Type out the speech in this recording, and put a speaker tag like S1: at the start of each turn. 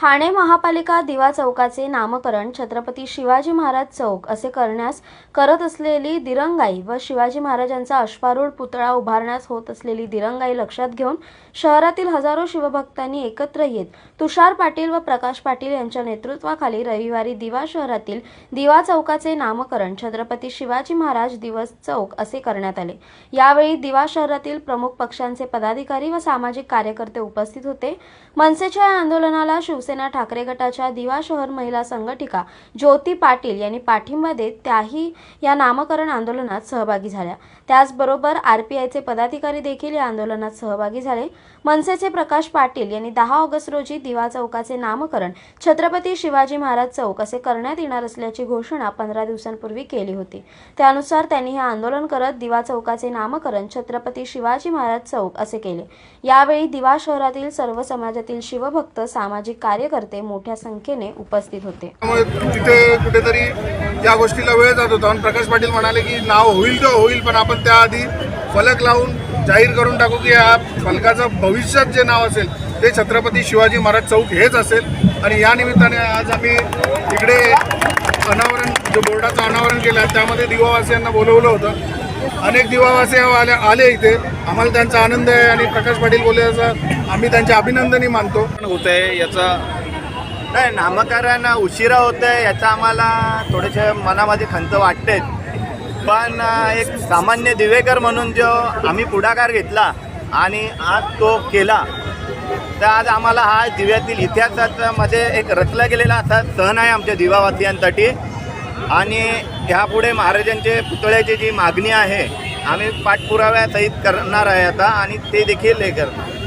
S1: ठाणे महापालिका दिवा चौकाचे नामकरण छत्रपती शिवाजी महाराज चौक असे करण्यास करत असलेली दिरंगाई व शिवाजी महाराजांचा अश्वारूढ पुतळा उभारण्यास होत असलेली दिरंगाई लक्षात घेऊन शहरातील हजारो शिवभक्तांनी एकत्र येत तुषार पाटील व प्रकाश पाटील यांच्या नेतृत्वाखाली रविवारी दिवा शहरातील दिवा चौकाचे नामकरण छत्रपती शिवाजी महाराज दिवस चौक असे करण्यात आले. यावेळी दिवा शहरातील प्रमुख पक्षांचे पदाधिकारी व सामाजिक कार्यकर्ते उपस्थित होते. मनसेच्या या आंदोलनाला शिवसेना ठाकरे गटाच्या दिवा शहर महिला संघटिका ज्योती पाटील यांनी पाठिंबा देत त्याही या नामकरण आंदोलनात सहभागी झाल्या. त्याचबरोबर आरपीआयचे पदाधिकारी देखील या आंदोलनात सहभागी झाले. मनसेचे प्रकाश पाटील यांनी दहा ऑगस्ट रोजी दिवा चौकाचे नामकरण छत्रपती शिवाजी महाराज चौक असे करण्यात येणार असल्याची घोषणा पंधरा दिवसांपूर्वी केली होती. त्यानुसार त्यांनी हे आंदोलन करत दिवा चौकाचे नामकरण छत्रपती शिवाजी महाराज चौक असे केले. यावेळी दिवा शहरातील सर्व समाजातील शिवभक्त सामाजिक कार्य कार्यकर्ते मोठ्या संख्येने उपस्थित होते.
S2: त्यामुळे तिथे कुठेतरी या गोष्टीला वेळ जात होता. आणि प्रकाश पाटील म्हणाले की नाव होईल तर होईल पण आपण त्याआधी फलक लावून जाहीर करून टाकू की या फलकाचं भविष्यात जे नाव असेल ते छत्रपती शिवाजी महाराज चौक हेच असेल. आणि या निमित्ताने आज आम्ही इकडे अनावरण जो बोर्डाचं अनावरण केलं आहे त्यामध्ये दिवावासियांना बोलवलं होतं. अनेक दिवावासी आले आले इथे. आम्हाला त्यांचा आनंद आहे आणि प्रकाश पाटील बोलले असं आम्ही त्यांचे अभिनंदनही मानतो.
S3: होत आहे याचा
S4: नाही नामकरण उशिरा होत आहे याचा आम्हाला थोडेसे मनामध्ये खंत वाटते पण एक सामान्य दिवेकर म्हणून जो आम्ही पुढाकार घेतला आणि आज तो केला तर आज आम्हाला हा दिव्यातील इतिहासामध्ये एक रचला गेलेला असा सण आहे आमच्या दिवावासियांसाठी. आणि ह्यापुढे महाराजांचे पुतळ्याची जी मागणी आहे आम्ही पाठपुराव्यासहित करणार आहे आता आणि ते देखील हे करणार.